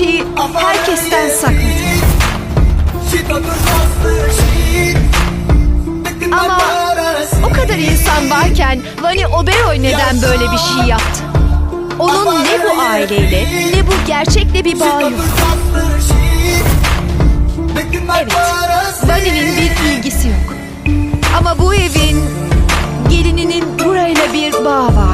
gerçeği herkesten sakladı. Ama o kadar insan varken Vani Oberoi neden böyle bir şey yaptı? Onun ne bu aileyle ne bu gerçekle bir bağı yok. Evet, Vani'nin bir ilgisi yok. Ama bu evin gelininin burayla bir bağı vardı.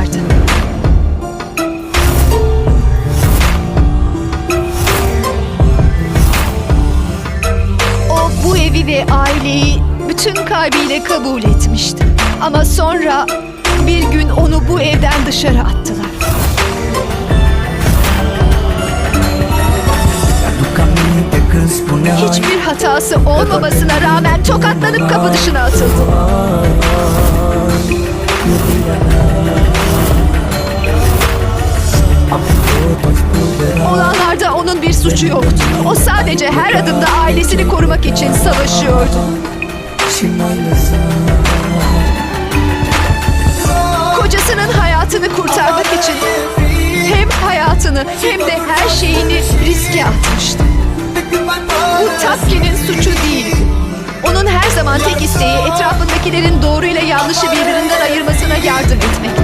Ve aileyi bütün kalbiyle kabul etmişti. Ama sonra bir gün onu bu evden dışarı attılar. Hiçbir hatası olmamasına rağmen tokatlanıp kapı dışına atıldı. Suçu yoktu. O sadece her adımda ailesini korumak için savaşıyordu. Kocasının hayatını kurtarmak için hem hayatını hem de her şeyini riske atmıştı. Bu Tapki'nin suçu değildi. Onun her zaman tek isteği etrafındakilerin doğruyla yanlışı birbirinden ayırmasına yardım etmekti.